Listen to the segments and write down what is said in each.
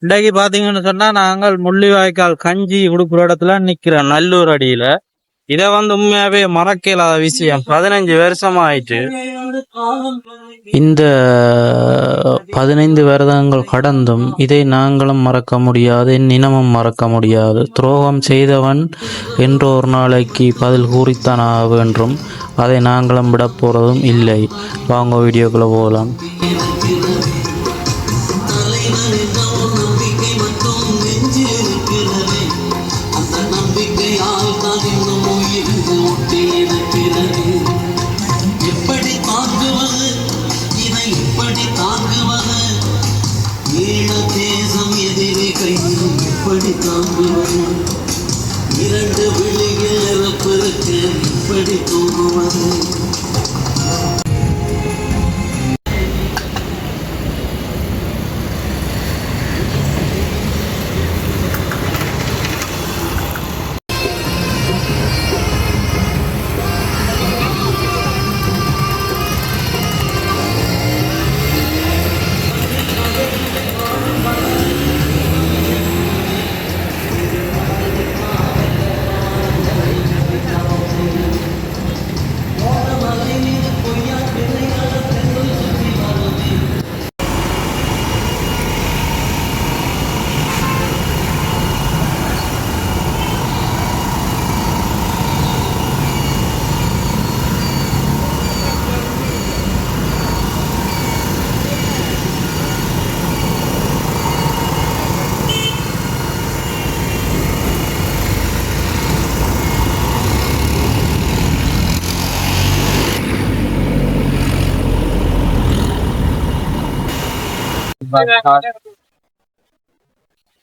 இன்றைக்கு பாத்தீங்கன்னு சொன்னா நாங்கள் முள்ளிவாய்க்கால் கஞ்சி கொடுக்குற இடத்துல நிக்கிறோம் நல்லூர் அடியில. இதை வந்து உண்மையாவே மறக்கலாத விஷயம். பதினஞ்சு வருஷம் ஆயிட்டு. இந்த பதினைந்து வருடங்கள் கடந்தும் இதை நாங்களும் மறக்க முடியாது இனமும் மறக்க முடியாது. துரோகம் செய்தவன் என்று ஒரு நாளைக்கு பதில் கூறித்தான் ஆக வேண்டும். அதை நாங்களும் விட போறதும் இல்லை. வாங்க வீடியோக்குள்ள போகலாம். எப்படி தாங்குவது? இதை எப்படி தாங்குவது? ஈழ தேசம் எதிரி கையில் எப்படி தாங்குவது? இரண்டு விழிகள் இறப்பிருக்க எப்படி தூங்குவது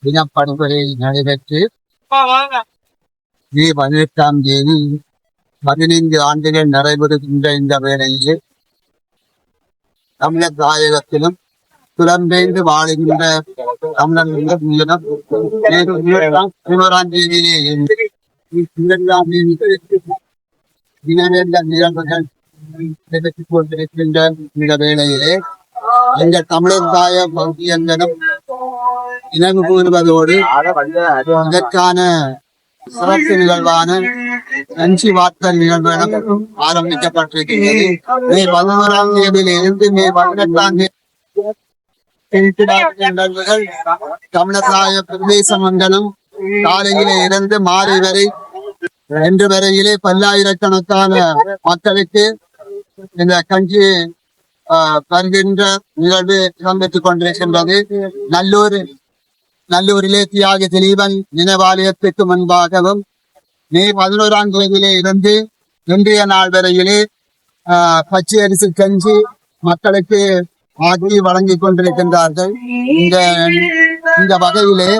தினப்படுகொலை நடைபெற்று மே பதினெட்டாம் தேதி பதினைந்து ஆண்டுகள் நடைபெறுகின்ற இந்த வேளையில் தமிழர் தாயகத்திலும் புலம்பெயர்ந்து வாழுகின்ற தமிழர்கள் பதினோராம் தேதியிலே இருந்து தேதி தினவேந்த நிகழ்வுகள் நடைபெற்றுக் கொண்டிருக்கின்ற இந்த வேளையிலே எங்கள் தமிழர் தாய பகுதியங்களும் நினைவு கூறுவதோடு இதற்கான சிறப்பு நிகழ்வான நஞ்சி வார்த்தல் நிகழ்வுகளும் ஆரம்பிக்கப்பட்டிருக்கிறது மே பதினோராம் தேதியில் இருந்து மே பதினெட்டாம் தேதி நிகழ்வுகள் தமிழராய பிரதேச மண்டலம் காலையிலே இருந்து மாலை வரை ரெண்டு வரையிலே பல்லாயிரக்கணக்கான மக்களுக்கு இந்த கஞ்சி வருகின்ற நிகழ்வு இடம்பெற்றுக் கொண்டிருக்கின்றது நல்லூர் நல்லூரிலே தியாக திலீபன் நினைவாலயத்துக்கு முன்பாகவும் மே பதினோராம் தேதியிலே இருந்து இன்றைய நாள் வரையிலே ஆஹ், பச்சை அரிசி கஞ்சி மக்களுக்கு ஆகி வழங்கிக் கொண்டிருக்கின்றார்கள் இந்த இந்த வகையிலே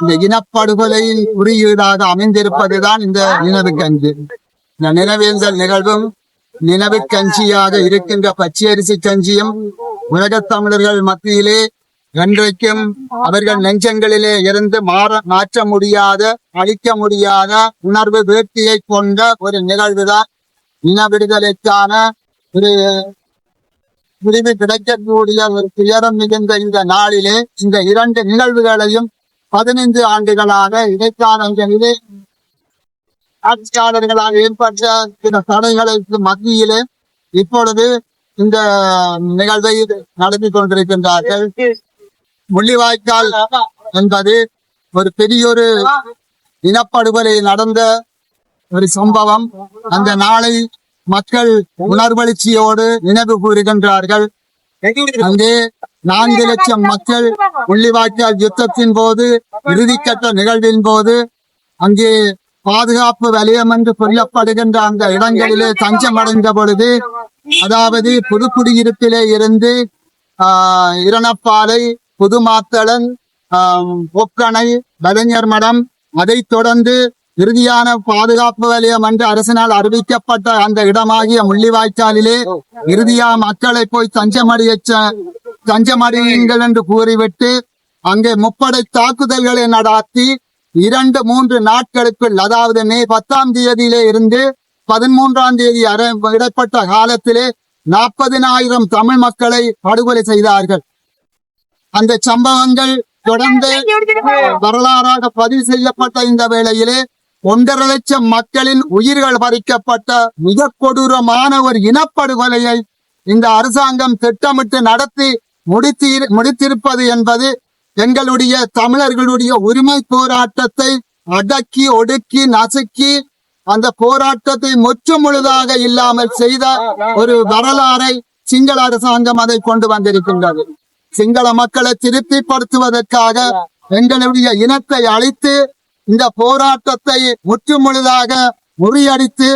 இந்த இனப்படுகொலை குறியீடாக அமைந்திருப்பதுதான் இந்த நினைவு கஞ்சி இந்த நினைவேந்தல் நிகழ்வும் நினைவு கஞ்சியாக இருக்கின்ற பச்சையரிசி கஞ்சியும் உலகத் தமிழர்கள் மத்தியிலே என்றைக்கும் அவர்கள் நெஞ்சங்களிலே இருந்து மாற மாற்ற முடியாத அழிக்க முடியாத உணர்வு வேட்டியை கொண்ட ஒரு நிகழ்வுதான் இன விடுதலைக்கான ஒரு பிரிவு கிடைக்கக்கூடிய ஒரு துயரம் மிகுந்த இந்த நாளிலே இந்த இரண்டு நிகழ்வுகளையும் பதினைந்து ஆண்டுகளாக இடைக்கால இந்த ஏற்பட்ட சில தடைகளுக்கு மத்தியிலே இப்பொழுது இந்த நிகழ்வை நடத்தி கொண்டிருக்கின்றார்கள். முள்ளிவாய்க்கால் என்பது ஒரு பெரியொரு இனப்படுகொலை நடந்த ஒரு சம்பவம். அந்த நாளை மக்கள் உணர்வெழுச்சியோடு நினைவு கூறுகின்றார்கள். அங்கே நான்கு லட்சம் மக்கள் முள்ளிவாய்க்கால் யுத்தத்தின் போது இறுதிக்கட்ட நிகழ்வின் போது அங்கே பாதுகாப்பு வலயம் என்று சொல்லப்படுகின்ற அந்த இடங்களிலே தஞ்சமடைந்த பொழுது அதாவது புதுக்குடியிருப்பிலே இருந்து ஆஹ் இரணப்பாலை புதுமாத்தளன் ஆஹ் ஒக்கணை வலைஞர் மடம் அதைத் தொடர்ந்து இறுதியான பாதுகாப்பு வலயம் என்று அரசினால் அறிவிக்கப்பட்ட அந்த இடமாகிய முள்ளிவாய்க்காலிலே இறுதியா மக்களை போய் தஞ்சமடைய தஞ்சமடையுங்கள் என்று கூறிவிட்டு அங்கே முப்படை தாக்குதல்களை நடாத்தி இரண்டு மூன்று நாட்களுக்குள் அதாவது மே பத்தாம் தேதியிலே இருந்து பதிமூன்றாம் தேதி இடப்பட்ட காலத்திலே நாற்பதினாயிரம் தமிழ் மக்களை படுகொலை செய்தார்கள். அந்த சம்பவங்கள் தொடர்ந்து வரலாறாக பதிவு செய்யப்பட்ட இந்த வேளையிலே ஒன்றரை லட்சம் மக்களின் உயிர்கள் பறிக்கப்பட்ட மிக கொடூரமான ஒரு இனப்படுகொலையை இந்த அரசாங்கம் திட்டமிட்டு நடத்தி முடித்தி முடித்திருப்பது என்பது எங்களுடைய தமிழர்களுடைய உரிமை போராட்டத்தை அடக்கி ஒடுக்கி நசுக்கி அந்த போராட்டத்தை முற்று முழுதாக இல்லாமல் செய்த ஒரு வரலாறை சிங்கள அரசாங்கம் அதை கொண்டு வந்திருக்கின்றது. சிங்கள மக்களை திருப்திப்படுத்துவதற்காக எங்களுடைய இனத்தை அழித்து இந்த போராட்டத்தை முற்று முழுதாக முறியடித்து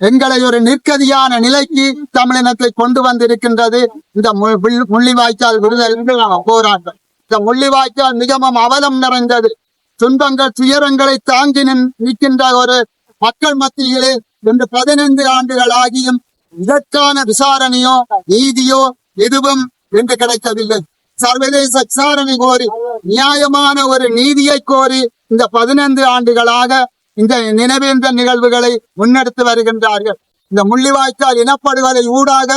எங்களை ஒரு நிற்கதியான நிலைக்கு தமிழினத்தை கொண்டு வந்திருக்கின்றது. இந்த முள்ளிவாய்க்கால் விடுதல் போராட்டம். இந்த முள்ளிவாய்க்கால் மிகவும் அவலம் நிறைந்தது. துன்பங்கள் துயரங்களை தாங்கி நிற்கின்ற ஒரு மக்கள் மத்தியிலே இன்று பதினைந்து ஆண்டுகள் ஆகியும் இதற்கான விசாரணையோ நீதியோ எதுவும் என்று கிடைக்கவில்லை. சர்வதேச விசாரணை கோரி நியாயமான ஒரு நீதியை கோரி இந்த பதினைந்து ஆண்டுகளாக இந்த நினைவேந்த நிகழ்வுகளை முன்னெடுத்து வருகின்றார்கள். இந்த முள்ளிவாய்க்கால் இனப்படுகொலை ஊடாக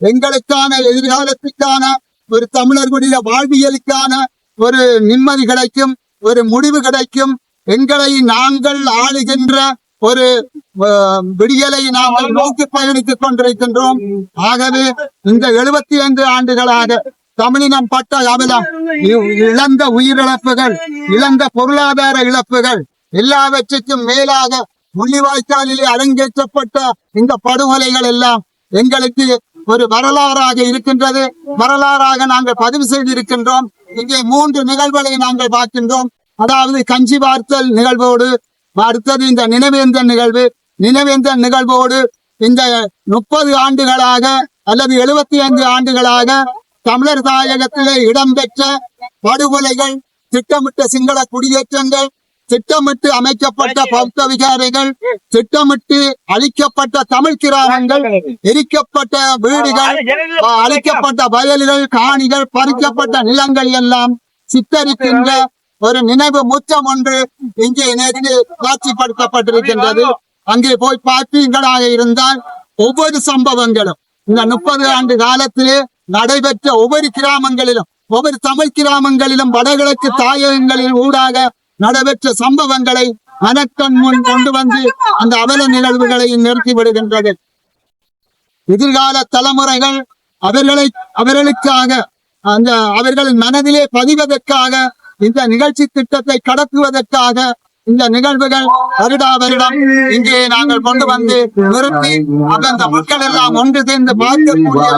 எங்களுக்கான எதிர்காலத்துக்கான ஒரு தமிழர்களுடைய வாழ்வியலுக்கான ஒரு நிம்மதி கிடைக்கும் ஒரு முடிவு கிடைக்கும். எங்களை நாங்கள் ஆளுகின்ற ஒரு விடியலை நாங்கள் நோக்கி பயணித்துக் கொண்டிருக்கின்றோம். ஆகவே இந்த எழுபத்தி ஐந்து ஆண்டுகளாக தமிழினம் பட்ட அவலம் இ- இழந்த உயிரிழப்புகள் இழந்த பொருளாதார இழப்புகள் எல்லாவற்றுக்கும் மேலாக முள்ளிவாய்க்காலிலே அரங்கேற்றப்பட்ட இந்த படுகொலைகள் எல்லாம் எங்களுக்கு ஒரு வரலாறாக இருக்கின்றது. வரலாறாக நாங்கள் பதிவு செய்திருக்கின்றோம். இங்கே மூன்று நிகழ்வுகளை நாங்கள் பார்க்கின்றோம். அதாவது கஞ்சி வார்த்தல் நிகழ்வோடு அடுத்தது இந்த நினைவேந்தன் நிகழ்வு. நினைவேந்தன் நிகழ்வோடு இந்த முப்பது ஆண்டுகளாக அல்லது எழுபத்தி ஐந்து ஆண்டுகளாக தமிழர் தாயகத்திலே இடம்பெற்ற படுகொலைகள் திட்டமிட்ட சிங்கள குடியேற்றங்கள் திட்டமிட்டு அமைக்கப்பட்ட பௌத்த விகாரைகள் திட்டமிட்டு அழிக்கப்பட்ட தமிழ் கிராமங்கள் எரிக்கப்பட்ட வீடுகள் அழிக்கப்பட்ட வயல்கள் காணிகள் பறிக்கப்பட்ட நிலங்கள் எல்லாம் சித்தரிக்கின்ற ஒரு நினைவு முற்றம் ஒன்று இங்கே நேற்று காட்சிப்படுத்தப்பட்டிருக்கின்றது. அங்கே போய் பார்த்தீங்களாக இருந்தால் ஒவ்வொரு சம்பவங்களும் இந்த முப்பது ஆண்டு காலத்திலே நடைபெற்ற ஒவ்வொரு கிராமங்களிலும் ஒவ்வொரு தமிழ் கிராமங்களிலும் வடகிழக்கு தாயகங்களில் ஊடாக நடைபெற்ற சம்பவங்களை மனக்கண் முன் கொண்டு வந்து அந்த அவல நிகழ்வுகளை நிறுத்தி விடுகின்றது. எதிர்கால தலைமுறைகள் அவர்களை அவர்களுக்காக அந்த அவர்களின் மனதிலே பதிவதற்காக இந்த நிகழ்ச்சி திட்டத்தை கடத்துவதற்காக இந்த நிகழ்வுகள் வருடா வருடம் இங்கே நாங்கள் கொண்டு வந்து நிறுத்தி அந்த மக்கள் எல்லாம் ஒன்று சேர்ந்து பார்க்கக்கூடிய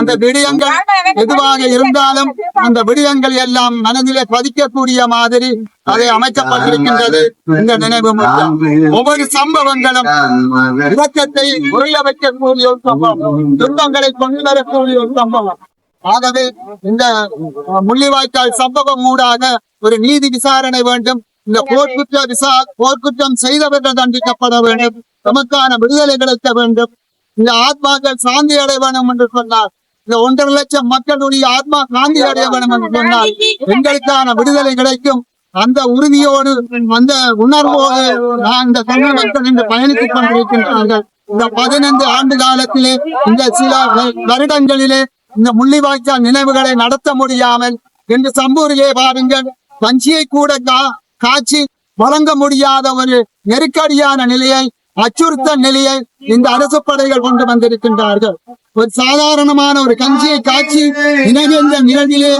அந்த விடயங்கள் எதுவாக இருந்தாலும் அந்த விடயங்கள் எல்லாம் மனதிலே பதிக்கக்கூடிய மாதிரி அதை அமைக்கப்பட்டிருக்கின்றது இந்த நினைவு ஒவ்வொரு சம்பவங்களும் இலக்கத்தை உருள வைக்கக்கூடிய ஒரு சம்பவம். துன்பங்களை கொண்டு வரக்கூடிய ஒரு சம்பவம். ஆகவே இந்த முள்ளிவாய்க்கால் சம்பவம் ஊடாக ஒரு நீதி விசாரணை வேண்டும். இந்த போர்க்குற்ற விசா போர்க்குற்றம் செய்தவர்கள் தண்டிக்கப்பட வேண்டும். தமக்கான விடுதலை கிடைக்க வேண்டும். இந்த ஆத்மாக்கள் சாந்தி அடைய வேண்டும் என்று சொன்னார். இந்த ஒன்றரை லட்சம் மக்களுடைய ஆத்மா சாந்தி அடைய வேண்டும் என்று சொன்னால் எங்களுக்கான விடுதலை கிடைக்கும். அந்த உறுதியோடு அந்த உணர்வோடு நான் இந்த தமிழ் மக்கள் இன்று பயணித்துக் கொண்டிருக்கின்றார்கள். இந்த பதினைந்து ஆண்டு காலத்திலே இந்த சில வருடங்களிலே இந்த முள்ளிவாய்க்கால் நினைவுகளை நடத்த முடியாமல் இன்று சம்பூரிலே பாருங்கள் கஞ்சியை கூட காட்சி வழங்க முடியாத ஒரு நெருக்கடியான நிலையை அச்சுறுத்தல் நிலையை இந்த அரசு படைகள் கொண்டு வந்திருக்கின்றார்கள். ஒரு சாதாரணமான ஒரு கஞ்சியை காட்சி நினைவேந்த நிலவிலே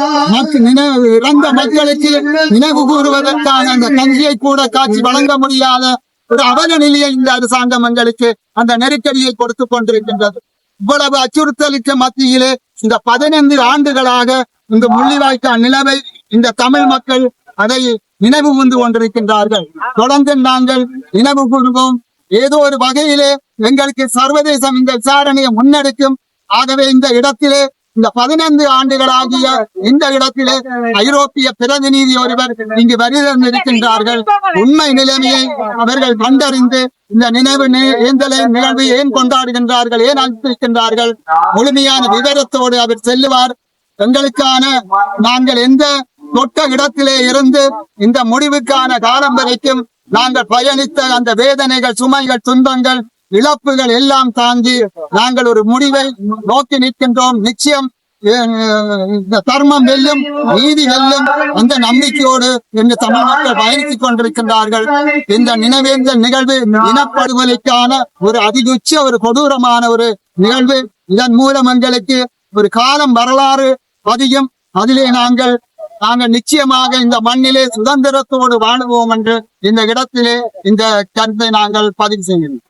இறந்த மக்களுக்கு நினைவு கூறுவதற்கான அந்த கஞ்சியை கூட காட்சி வழங்க முடியாத ஒரு அவல நிலையை இந்த அரசாங்கம் எங்களுக்கு அந்த நெருக்கடியை கொடுத்து கொண்டிருக்கின்றது. இவ்வளவு அச்சுறுத்தலுக்கு மத்தியிலே இந்த பதினைந்து ஆண்டுகளாக இந்த முள்ளிவாய்க்கால் நிலவை இந்த தமிழ் மக்கள் அதை நினைவு வந்து கொண்டிருக்கின்றார்கள். தொடர்ந்து நாங்கள் நினைவு கூறுவோம் ஏதோ ஒரு வகையிலே எங்களுக்கு சர்வதேசம் இந்த விசாரணையை முன்னெடுக்கும். ஆகவே இந்த இடத்திலே இந்த பதினைந்து ஆண்டுகளாகிய இந்த இடத்திலே ஐரோப்பிய பிரதிநிதி ஒருவர் இங்கு வருகின்றார்கள் உண்மை நிலைமையை அவர்கள் கண்டறிந்து இந்த நினைவு ஏந்தலை நிகழ்வு ஏன் கொண்டாடுகின்றார்கள் ஏன் அனுப்பியிருக்கின்றார்கள்? முழுமையான விவரத்தோடு அவர் செல்லுவார். எங்களுக்கான நாங்கள் எந்த தொட்ட இடத்திலே இருந்து இந்த முடிவுக்கான காலம் வரைக்கும் நாங்கள் பயணித்த அந்த வேதனைகள் சுமைகள் துன்பங்கள் இழப்புகள் எல்லாம் தாங்கி நாங்கள் ஒரு முடிவை நோக்கி நிற்கின்றோம். நிச்சயம் இந்த தர்மம் வெல்லும் நீதி வெல்லும் அந்த நம்பிக்கையோடு இன்று தமிழ் மக்கள் பயணித்துக் கொண்டிருக்கின்றார்கள். இந்த நினைவேந்த நிகழ்வு இனப்படுகொலைக்கான ஒரு அதிகுச்ச ஒரு கொடூரமான ஒரு நிகழ்வு. இதன் மூலம் எங்களுக்கு ஒரு காலம் வரலாறு பதியும். அதிலே நாங்கள் நாங்கள் நிச்சயமாக இந்த மண்ணிலே சுதந்திரத்தோடு வாழுவோம் என்று இந்த இடத்திலே இந்த கருத்தை நாங்கள் பதிவு செய்கிறோம்.